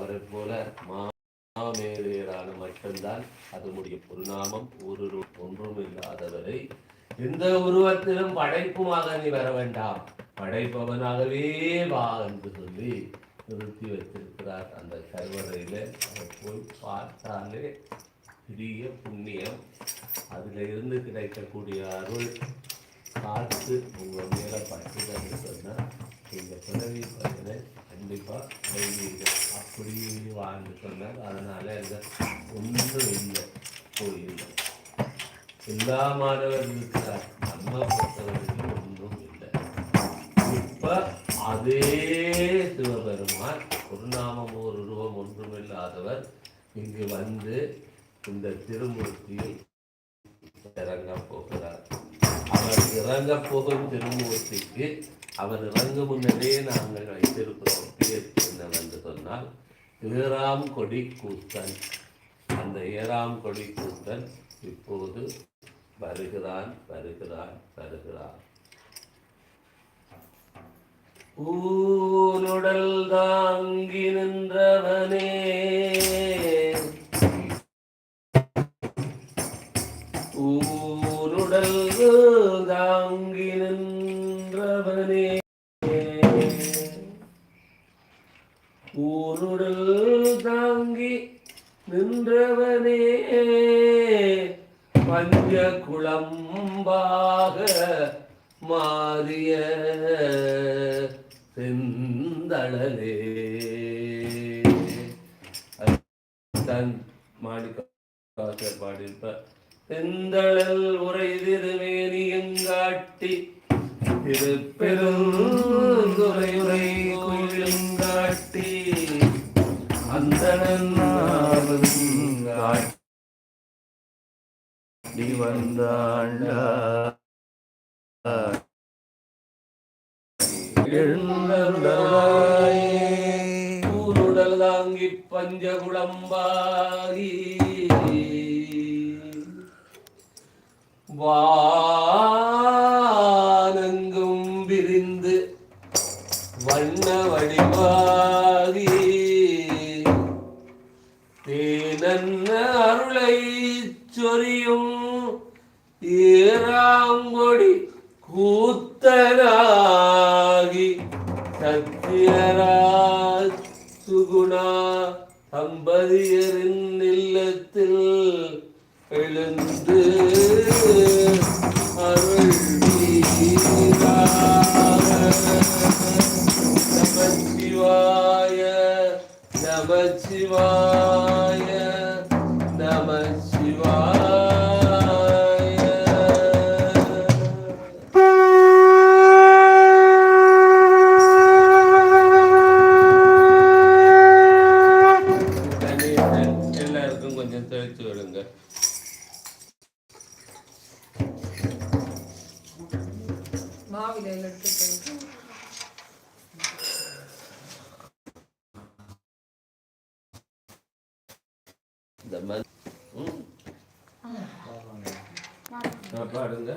அவரை போல மாமேதையரான மட்டும்தான் அதனுடைய பொருநாமம். ஒரு ஒன்றும் இல்லாதவரை எந்த உருவத்திலும் படைப்புமாக நீ வர வேண்டாம். படைப்பவனாகவே வா என்று சொல்லி நிறுத்தி வைத்திருக்கிறார் அந்த கருவறையில் அவர் போய் பார்த்தாலே பெரிய புண்ணியம். அதில் இருந்து கிடைக்கக்கூடிய அருள் பார்த்து உங்கள் மேல பட்டுதுன்னு சொன்னால் இந்த பிறவி பயனை கண்டிப்பாக அடைவீங்க அப்படியே வாழ்ந்து சொன்னார் அதனால் இந்த ஒன்றும் இல்லை கோயில் எல்லா மாணவர்கள் இருக்கிறார். நம்ம பொறுத்தவரைக்கும் ஒன்றும் இல்லை. இப்போ அதே சிவபெருமான் ஒரு நாமம் ஒரு ரூபம் ஒன்றும் இல்லாதவர் இங்கு வந்து இந்த திருமூர்த்தியில் இறங்க போகிறார். அவர் இறங்க போகும் திருமூர்த்திக்கு அவர் இறங்கு முன்னரே நாங்கள் வைத்திருக்கிறோம். பேர் என்னவென்று சொன்னால் ஏறாம் கொடி கூத்தன். அந்த ஏறாம் கொடி கூத்தன் இப்போது வருகிறான் வருகிறான் வருகிறான். ஊருடல் தாங்கி நின்றவனே ஊனுடல் தாங்கி நின்றவனே. ஊருடல் தாங்கி நின்றவனே. பஞ்ச குளம்பாக மாறிய செந்தளலே தன் மாணிக்க பாடியிருப்ப செந்தளல் உரை திருமேனி எங்காட்டி திருப்பெருந்துரை கோயிலுங்காட்டி அந்தணன் காட்டி வந்தாண்டா. ஊருடல் தாங்கி பஞ்சகுளம்பாகி வானங்கும் விரிந்து வண்ண வடிவாகி தேனன்ன அருளை சொரியும் ஏராங்கொடி கூத்தனாகி சத்தியராஜ் சுகுணா தம்பதியரின் இல்லத்தில் எழுந்து நமச்சிவாய நமச்சிவாய நமச்சிவாய எல்லாருக்கும் கொஞ்சம் தெளிச்சு விடுங்க. மாவிலையில் எடுத்து இந்த மண் ம். பாடுங்க